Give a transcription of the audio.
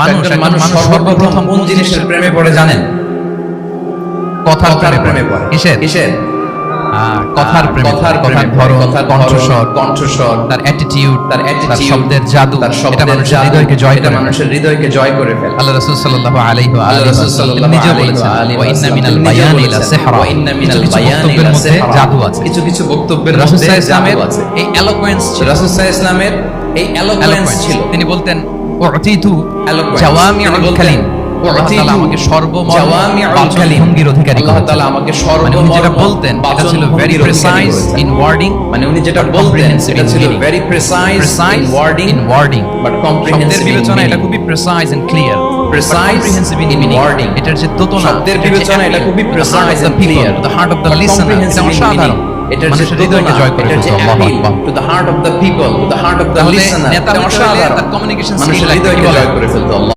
মানুষ মানুষ সর্বপ্রথম কোন জিনিসের প্রেমে পড়ে জানেন? কথার প্রেমে পড়ে। কিসের? কিসের? কথার প্রেমে কথার কথার ধরন কথার কণ্ঠস্বর কণ্ঠস্বর তার অ্যাটিটিউড তার attitude, শব্দের জাদু তার শব্দের মানুষের হৃদয়কে জয় করে মানুষের হৃদয়কে জয় করে ফেলে। আল্লাহ রাসূল সাল্লাল্লাহু আলাইহি ওয়া আল্লাহ রাসূল সাল্লাল্লাহু আলাইহি বলেছেন ওয়া ইন্না মিনাল বায়ানি লাসিহরা ওয়া ইন্না মিনাল বায়ানি মধ্যে জাদু আছে। কিছু কিছু বক্তব্যের রাসূল সাল্লাল্লাহু এই এলোকোয়েন্স ছিল। রাসূল সাল্লাল্লাহু ইসলামের এই এলোকোয়েন্স ছিল। তিনি বলতেন উতিতু। জাওয়ামিউল কালিম আমাকে সর্বমর্ম জাওয়ামিউল বাচন কালিম। ভঙ্গির অধিকারী আল্লাহ তাআলা আমাকে মানে যেটা বলতেন এটা ছিল ভেরি প্রিসাইজ ইন ওয়ার্ডিং মানে উনি যেটা বলতেন এটা ছিল very precise precise in wording in wording but শব্দের কম্প্রিহেন্সিভ এটা খুবই precise and clear Precise in wording. এটার যে দোতনা শব্দের বিবেচনায় এটা খুবই precise and clear. The heart of the listener এটা অসাধারণ. এটার যে হৃদয়কে জয় করে এটার যে অসাধারণ। মানুষের লাগবে, কি হৃদয়কে জয় করে ফেলতো আল্লাহ